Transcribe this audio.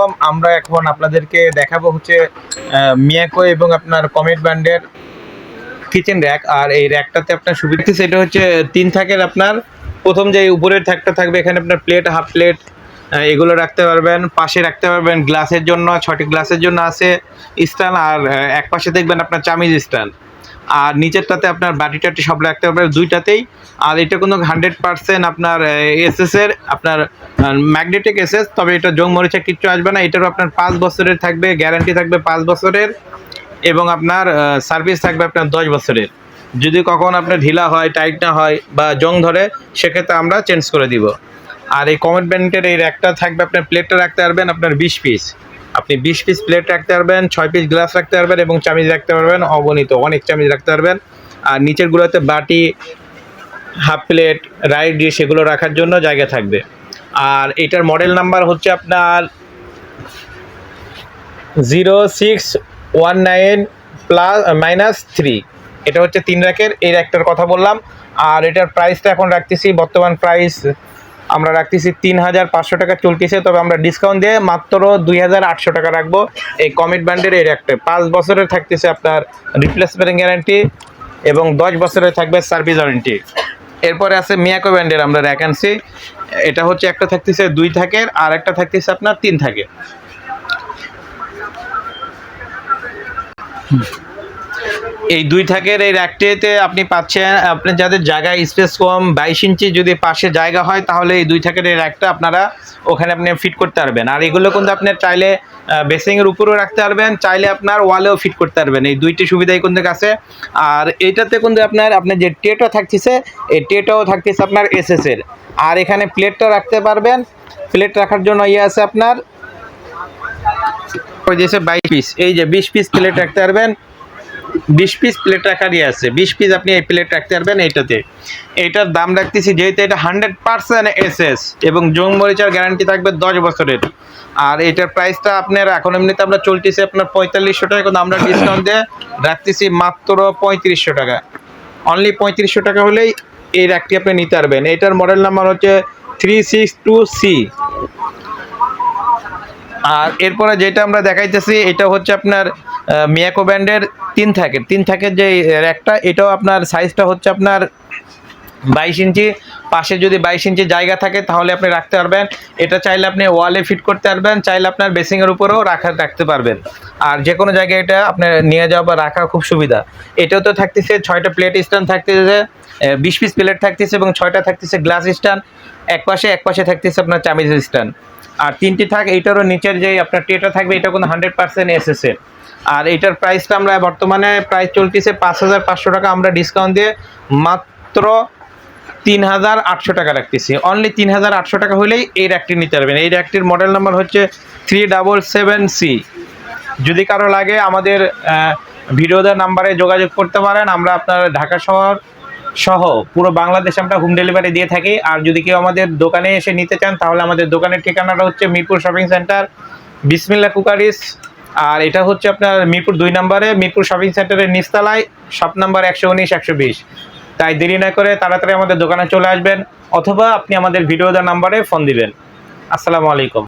আলাইকুম আমরা এখন আপনাদেরকে দেখাবো হচ্ছে মিয়াকো এবং আপনার কমেট ব্র্যান্ডের কিচেন র্যাক। আর এই র্যাকটাতে আপনার সুবিধা সেটা হচ্ছে তিন থাকের আপনার, প্রথম যে উপরের থাকটা থাকবে, এখানে আপনার প্লেট হাফ প্লেট এগুলো রাখতে পারবেন। পাশে রাখতে পারবেন গ্লাসের জন্য, ছটি গ্লাসের জন্য আছে স্ট্যান্ড, আর এক পাশে দেখবেন আপনার চামিজ স্ট্যান্ড। আর নিচেরটাতে আপনার বাটি টাটি সব রাখতে পারবেন দুইটাতেই। আর এটা কোনো হান্ড্রেড পার্সেন্ট আপনার এসএস এর আপনার ম্যাগনেটিক এসএস তবে এটা জং মরিচা কিচ্ছু আসবে না। এটারও আপনার পাঁচ বছরের থাকবে গ্যারান্টি থাকবে পাঁচ বছরের, এবং আপনার সার্ভিস থাকবে আপনার দশ বছরের। যদি কখন আপনার ঢিলা হয় টাইট না হয়, বা জং ধরে, সেক্ষেত্রে আমরা চেঞ্জ করে দিব। আর এই কমেন্ট ব্যান্ডের এই র্যাকটা থাকবে, আপনার প্লেটটা রাখতে পারবেন আপনার বিশ পিস আপনি বিশ পিস প্লেট রাখতে পারবেন, ছয় পিস গ্লাস রাখতে পারবেন এবং চামিচ রাখতে পারবেন, অগণিত, অনেক চামিচ রাখতে পারবেন। আর নিচেরগুলোতে বাটি হাফ প্লেট রাইস ডিশ এগুলো রাখার জন্য জায়গা থাকবে। আর এটার মডেল নাম্বার হচ্ছে আপনার zero six one nine plus minus three এটা হচ্ছে তিন র্যাকের এই র্যাকটার কথা বললাম। আর এটার প্রাইসটা এখন রাখতেছি, বর্তমান প্রাইস আমরা রাখতেছি তিন হাজার পাঁচশো টাকা চলতেছে, তবে আমরা ডিসকাউন্ট দিয়ে মাত্র দুই হাজার আটশো টাকা রাখব। এই কমিট ব্যান্ডের এই র্যাকটা পাঁচ বছরের থাকতেছে আপনার রিপ্লেসমেন্ট গ্যারান্টি এবং দশ বছরের থাকবে সার্ভিস ওয়ারেন্টি এরপরে আছে মিয়াকো ব্যান্ডের আমরা র্যাক আনছি এটা হচ্ছে একটা থাকতেছে দুই থাকের, আর একটা থাকতেছে আপনার তিন থাকে এই দুই থাকের, এই র্যাকটিতে আপনি পাচ্ছেন, আপনি যাদের জায়গায় স্পেস কম, বাইশ ইঞ্চি যদি পাশে জায়গা হয়, তাহলে এই দুই থাকের এই র্যাকটা আপনারা ওখানে আপনি ফিট করতে পারবেন। আর এগুলো কিন্তু আপনার চাইলে বেসিংয়ের উপরেও রাখতে পারবেন, চাইলে আপনার ওয়ালেও ফিট করতে পারবেন। এই দুইটি সুবিধাই কিন্তু আছে। আর এইটাতে কিন্তু আপনার আপনার যে টেটা থাকতেছে, এই টেটাও থাকতেছে আপনার এসএস এর। আর এখানে প্লেটটা রাখতে পারবেন। প্লেট রাখার জন্য ইয়ে আছে আপনার, ওই যে বাইশ পিস এই যে বিশ পিস প্লেট রাখতে পারবেন। বিশ পিস প্লেট রাখারই আছে। বিশ পিস আপনি এই প্লেট রাখতে পারবেন এইটাতে। এইটার দাম রাখতেছি যেহেতু এটা হান্ড্রেড পার্সেন্ট এসএস এবং জং মরিচার গ্যারান্টি থাকবে দশ বছরের। আর এটার প্রাইসটা আপনার এখন এমনিতে আমরা চলতেছি আপনার পঁয়তাল্লিশশো টাকা, কিন্তু আমরা ডিসকাউন্ট দিয়ে রাখতেছি মাত্র পঁয়ত্রিশশো টাকা। অনলি পঁয়ত্রিশশো টাকা হলেই এই র্যাকটি আপনি নিতে পারবেন। এটার মডেল নাম্বার হচ্ছে থ্রি সিক্স টু সি আর এরপরে যেটা আমরা দেখাইতেছি, এটা হচ্ছে আপনার মিয়াকো ব্যান্ডের তিন থাকের। তিন থাকের যে র্যাকটা এটাও আপনার সাইজটা হচ্ছে আপনার বাইশ ইঞ্চি। পাশে যদি বাইশ ইঞ্চি জায়গা থাকে, তাহলে আপনি রাখতে পারবেন। এটা চাইলে আপনি ওয়ালে ফিট করতে পারবেন, চাইলে আপনার বেসিংয়ের উপরেও রাখা, রাখতে পারবেন। আর যে কোনো জায়গায় এটা আপনার নিয়ে যাওয়া বা রাখা খুব সুবিধা। এটাও তো থাকতেছে, ছয়টা প্লেট স্ট্যান্ড থাকতেছে বিশ পিস প্লেট থাকতেছে এবং ছয়টা থাকতেছে গ্লাস স্ট্যান্ড এক পাশে এক পাশে থাকতেছে আপনার চামিজ স্ট্যান্ড আর তিনটি থাক, এইটারও নিচের যে আপনার টেটা থাকবে, এটা কোনো হান্ড্রেড পার্সেন্ট এসএস এর আর এটার প্রাইসটা আমরা বর্তমানে প্রাইস চলতেছে পাঁচ হাজার পাঁচশো টাকা। আমরা ডিসকাউন্ট দিয়ে মাত্র তিন হাজার আটশো টাকা রাখতেছি। অনলি তিন হাজার আটশো টাকা হলেই এই র্যাকটি নিতে পারবেন। এই র্যাকটির মডেল নাম্বার হচ্ছে থ্রি ডাবল সেভেন সি যদি কারও লাগে আমাদের ভিডিওদের নাম্বারে যোগাযোগ করতে পারেন। আমরা আপনার ঢাকা শহর সহ পুরো বাংলাদেশে আমরা হোম ডেলিভারি দিয়ে থাকি। আর যদি কেউ আমাদের দোকানে এসে নিতে চান, তাহলে আমাদের দোকানের ঠিকানাটা হচ্ছে Mirpur shopping centre Bismillah cookeries আর এটা হচ্ছে আপনার মিরপুর দুই নম্বরে, মিরপুর শপিং সেন্টারের নিস্তালায় শপ নাম্বার একশো উনিশ, একশো বিশ। তাই দেরি না করে তাড়াতাড়ি আমাদের দোকানে চলে আসবেন, অথবা আপনি আমাদের ভিডিও দেওয়ার নাম্বারে ফোন দিবেন। আসসালামু আলাইকুম।